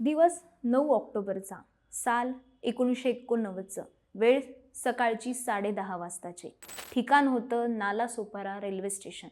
दिवस नऊ ऑक्टोबरचा साल एकोणीसशे एकोणनव्वदचं वेळ सकाळची साडेदहा वाजताचे. ठिकाण होतं नालासोपारा रेल्वे स्टेशन.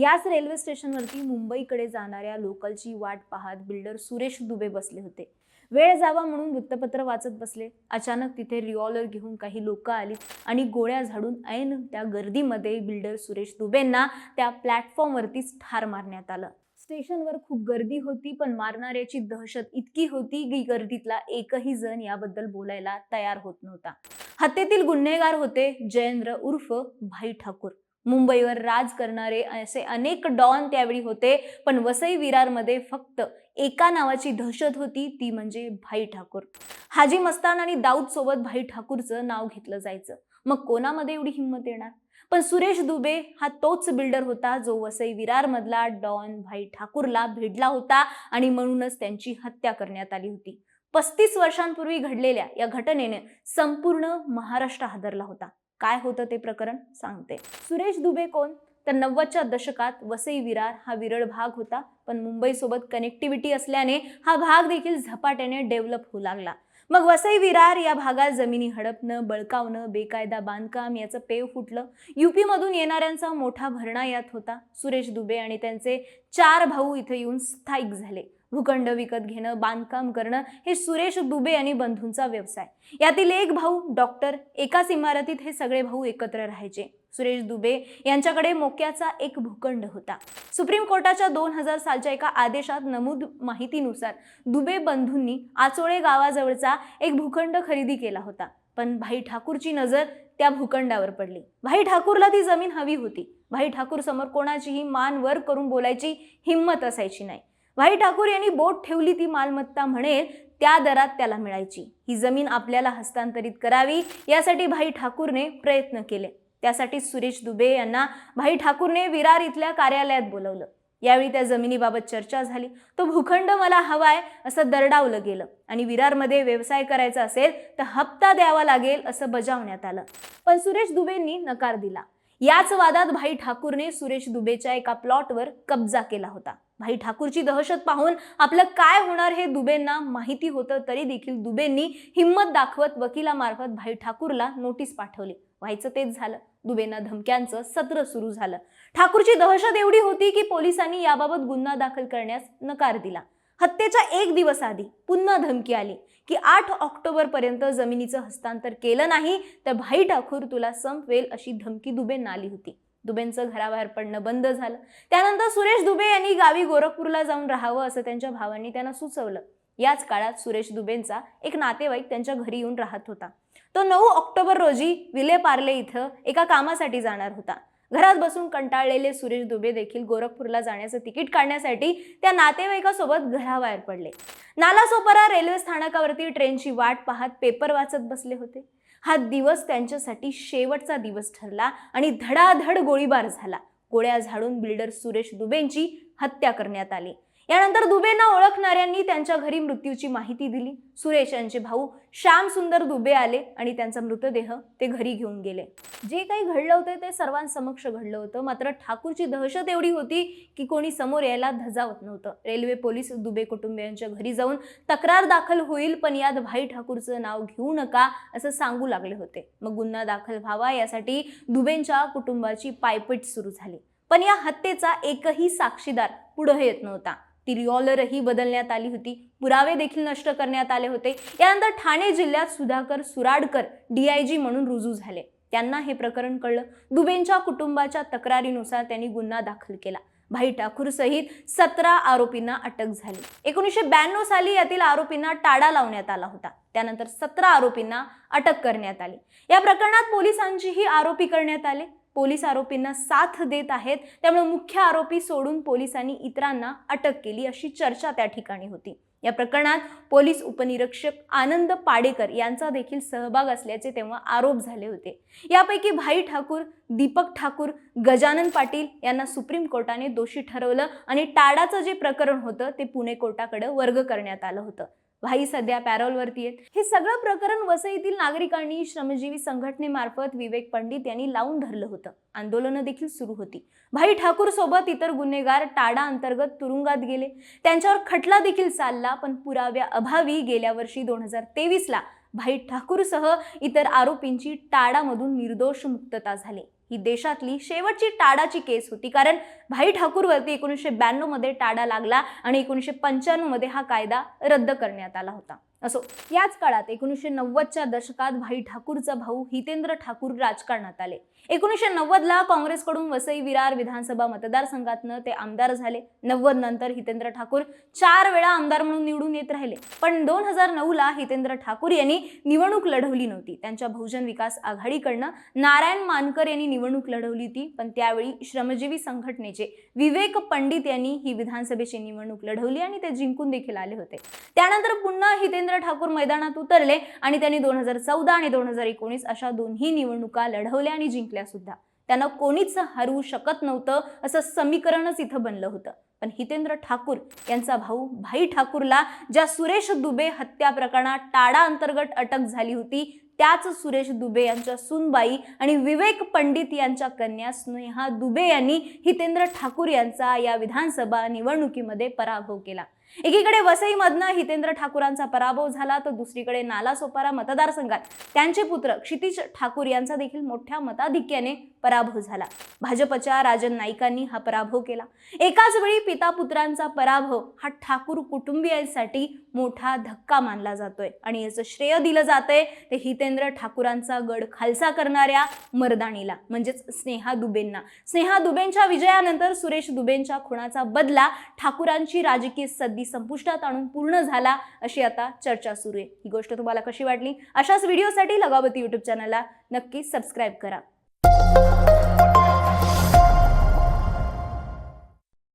याच रेल्वे स्टेशनवरती मुंबईकडे जाणाऱ्या लोकलची वाट पाहत बिल्डर सुरेश दुबे बसले होते. वेळ जावा म्हणून वृत्तपत्र वाचत बसले. अचानक तिथे रिव्हॉल्वर घेऊन काही लोक आली आणि गोळ्या झाडून ऐन त्या गर्दीमध्ये बिल्डर सुरेश दुबेंना त्या प्लॅटफॉर्मवरतीच ठार मारण्यात आलं. स्टेशनवर खूप गर्दी होती पण मारणाऱ्याची दहशत इतकी होती की गर्दीतला एकही जण याबद्दल बोलायला तयार होत नव्हता. हत्येतील गुन्हेगार होते जयेंद्र उर्फ भाई ठाकूर. मुंबईवर राज करणारे असे अनेक डॉन त्यावेळी होते. पण वसई विरारमध्ये फक्त एका नावाची दहशत होती ती म्हणजे भाई ठाकूर. हाजी मस्तान आणि दाऊद सोबत भाई ठाकूरचं नाव घेतलं जायचं. मग कोणामध्ये एवढी हिंमत येणार? पण सुरेश दुबे हा तोच बिल्डर होता जो वसई विरारमधला डॉन भाई ठाकूरला भिडला होता आणि म्हणूनच त्यांची हत्या करण्यात आली होती. पस्तीस वर्षांपूर्वी घडलेल्या या घटनेने संपूर्ण महाराष्ट्र हादरला होता. काय होतं ते प्रकरण? सांगते. सुरेश दुबे कोण? तर नव्वदच्या दशकात वसई विरार हा विरळ भाग होता पण मुंबईसोबत कनेक्टिव्हिटी असल्याने हा भाग देखील झपाट्याने डेव्हलप होऊ लागला. मग वसई विरार या भागात जमिनी हडपणं बळकावणं बेकायदा बांधकाम याचं पेव फुटलं. यूपीमधून येणाऱ्यांचा मोठा भरणा यात होता सुरेश दुबे आणि त्यांचे चार भाऊ इथे येऊन स्थायिक झाले. भूखंड विकत घेणं बांधकाम करणं हे सुरेश दुबे आणि बंधूंचा व्यवसाय. यातील एक भाऊ डॉक्टर एकाच इमारतीत हे सगळे भाऊ एकत्र राहायचे. सुरेश दुबे यांच्याकडे मोक्याचा एक भूखंड होता. सुप्रीम कोर्टाच्या दोन हजार सालच्या एका आदेशात नमूद माहितीनुसार दुबे बंधूंनी आचोळे गावाजवळचा एक भूखंड खरेदी केला होता. पण भाई ठाकूरची नजर त्या भूखंडावर पडली. भाई ठाकूरला ती जमीन हवी होती. भाई ठाकूर समोर कोणाचीही मान वर करून बोलायची हिंमत असायची नाही. भाई ठाकूर यांनी बोट ठेवली ती मालमत्ता म्हणेल त्या दरात त्याला मिळायची. ही जमीन आपल्याला हस्तांतरित करावी यासाठी भाई ठाकूरने प्रयत्न केले. त्यासाठी सुरेश दुबे यांना भाई ठाकूरने विरार इथल्या कार्यालयात बोलवलं. यावेळी त्या जमिनीबाबत चर्चा झाली. तो भूखंड मला हवाय असं दरडावलं गेलं आणि विरारमध्ये व्यवसाय करायचा असेल तर हप्ता द्यावा लागेल असं बजावण्यात आलं. पण सुरेश दुबेंनी नकार दिला. याच वादात भाई ठाकूरने सुरेश दुबेच्या एका प्लॉटवर कब्जा केला होता. भाई ठाकूरची दहशत पाहून आपलं काय होणार हे दुबेंना माहिती होतं तरी देखील दुबेंनी हिंमत दाखवत वकिलामार्फत भाई ठाकूरला नोटीस पाठवली. व्हायचं तेच झालं. दुबेंना धमक्यांचं सत्र सुरू झालं. ठाकूरची दहशत एवढी होती की पोलिसांनी याबाबत गुन्हा दाखल करण्यास नकार दिला. हत्येच्या एक दिवस आधी पुन्हा धमकी आली की आठ ऑक्टोबर पर्यंत जमिनीचं हस्तांतर केलं नाही तर भाई ठाकूर तुला संपवेल अशी धमकी दुबेंना आली होती. दुबेंचं घराबाहेर पडणं बंद झालं. त्यानंतर सुरेश दुबे यांनी गावी गोरखपूरला जाऊन राहावं असं त्यांच्या भावांनी त्यांना सुचवलं. याच काळात सुरेश दुबेंचा एक नातेवाईक त्यांच्या घरी येऊन राहत होता. तो नऊ ऑक्टोबर रोजी विले पार्ले इथं एका कामासाठी जाणार होता. घरात बसून कंटाळलेले सुरेश दुबे देखील गोरखपूरला जाण्याचं तिकीट काढण्यासाठी त्या नातेवाईकासोबत घराबाहेर पडले. नालासोपारा रेल्वे स्थानकावरती ट्रेनची वाट पाहत पेपर वाचत बसले होते. हा दिवस त्यांच्यासाठी शेवटचा दिवस ठरला आणि धडाधड गोळीबार झाला. गोळ्या झाडून बिल्डर सुरेश दुबेंची हत्या करण्यात आली. यानंतर दुबेंना ओळखणाऱ्यांनी त्यांच्या घरी मृत्यूची माहिती दिली. सुरेश यांचे भाऊ श्याम सुंदर दुबे आले आणि त्यांचा मृतदेह ते घरी घेऊन गेले. जे काही घडलं होतं ते सर्वांसमक्ष घडलं होतं. मात्र ठाकूरची दहशत एवढी होती की कोणी समोर यायला धजावत नव्हतं. रेल्वे पोलीस दुबे कुटुंबियांच्या घरी जाऊन तक्रार दाखल होईल पण यात भाई ठाकूरचं नाव घेऊ नका असं सांगू लागले होते. मग गुन्हा दाखल व्हावा यासाठी दुबेंच्या कुटुंबाची पायपीट सुरू झाली. पण या हत्येचा एकही साक्षीदार पुढे येत नव्हता. ती बदलण्यात आली होती. पुरावे देखील नष्ट करण्यात आले होते. यानंतर ठाणे जिल्ह्यात सुधाकर सुराडकर डीआयजी म्हणून रुजू झाले. त्यांना हे प्रकरण कळलं. दुबेंच्या कुटुंबाच्या तक्रारीनुसार त्यांनी गुन्हा दाखल केला. भाई ठाकूर सहित सतरा आरोपींना अटक झाली. एकोणीसशे ब्याण्णव साली यातील आरोपींना टाळा लावण्यात आला होता. त्यानंतर सतरा आरोपींना अटक करण्यात आली. या प्रकरणात पोलिसांचीही आरोपी करण्यात आले. पोलीस आरोपींना साथ देत आहेत. त्यामुळे मुख्य आरोपी सोडून पोलिसांनी इतरांना अटक केली अशी चर्चा त्या ठिकाणी होती. या प्रकरणात पोलीस उपनिरीक्षक आनंद पाडेकर यांचा देखील सहभाग असल्याचे तेव्हा आरोप झाले होते. यापैकी भाई ठाकूर दीपक ठाकूर गजानन पाटील यांना सुप्रीम कोर्टाने दोषी ठरवलं आणि टाडाचं जे प्रकरण होतं ते पुणे कोर्टाकडे वर्ग करण्यात आलं होतं. भाई सध्या पॅरोलवरती आहेत. हे सगळं प्रकरण वसईतील नागरिकांनी श्रमजीवी संघटनेमार्फत विवेक पंडित यांनी लावून धरलं होतं. आंदोलनं देखील सुरू होती. भाई ठाकूर सोबत इतर गुन्हेगार टाडा अंतर्गत तुरुंगात गेले. त्यांच्यावर खटला देखील चालला पण पुराव्या अभावी गेल्या वर्षी दोन हजार तेवीसला भाई ठाकूरसह इतर आरोपींची टाडामधून निर्दोष मुक्तता झाली. ही देशातली शेवटची टाडाची केस होती. कारण भाई ठाकूरवरती एकोणीसशे ब्याण्णवमध्ये टाडा लागला आणि एकोणीसशे पंच्याण्णवमध्ये हा कायदा रद्द करण्यात आला होता. असो याच काळात एकोणीसशे नव्वदच्या दशकात भाई ठाकूरचा भाऊ हितेंद्र ठाकूर राजकारणात आले. एकोणीसशे नव्वदला काँग्रेसकडून वसई विरार विधानसभा मतदारसंघातनं ते आमदार झाले. नव्वद नंतर हितेंद्र ठाकूर चार वेळा आमदार म्हणून निवडून येत राहिले. पण दोन हजार नऊला हितेंद्र ठाकूर यांनी निवडणूक लढवली नव्हती. त्यांच्या बहुजन विकास आघाडीकडनं नारायण मानकर यांनी निवडणूक लढवली होती. पण त्यावेळी श्रमजीवी संघटनेचे विवेक पंडित यांनी ही विधानसभेची निवडणूक लढवली आणि ते जिंकून देखील आले होते. त्यानंतर पुन्हा हितेंद्र ठाकूर मैदानात उतरले आणि त्यांनी दोन हजार चौदा आणि दोन हजार एकोणीस अशा दोन्ही निवडणुका लढवल्या आणि जिंकल्या सुद्धा. त्यांना कोणीच हरवू शकत नव्हतं असं समीकरणच इथं बनलं होतं. पण हितेंद्र ठाकूर यांचा भाऊ भाई ठाकूरला ज्या सुरेश दुबे हत्या प्रकरणात टाडा अंतर्गत अटक झाली होती त्याच सुरेश दुबे यांच्या सुनबाई आणि विवेक पंडित यांच्या कन्या स्नेहा दुबे यांनी हितेंद्र ठाकूर यांचा या विधानसभा निवडणुकीमध्ये पराभव केला. एकीकडे वसईमधनं हितेंद्र ठाकूरांचा पराभव झाला तर दुसरीकडे नालासोपारा मतदारसंघात त्यांचे पुत्र क्षितिज ठाकूर यांचा देखील मोठ्या मताधिक्याने पराभव झाला. भाजपच्या राजन नाईकांनी हा पराभव केला. एकाच वेळी पिता पुत्रांचा पराभव हा ठाकूर कुटुंबियांसाठी मोठा धक्का मानला जातोय आणि याचं श्रेय दिलं जातंय ते हितेंद्र ठाकूरांचा गड खालसा करणाऱ्या मर्दाणीला म्हणजेच स्नेहा दुबेंना. स्नेहा दुबेंच्या विजयानंतर सुरेश दुबेंच्या खुणाचा बदला ठाकूरांची राजकीय सद्दी संपुष्टात आणून पूर्ण झाला अशी आता चर्चा सुरू आहे. ही गोष्ट तुम्हाला कशी वाटली? अशाच व्हिडिओसाठी लगावती युट्यूब चॅनलला नक्की सबस्क्राईब करा.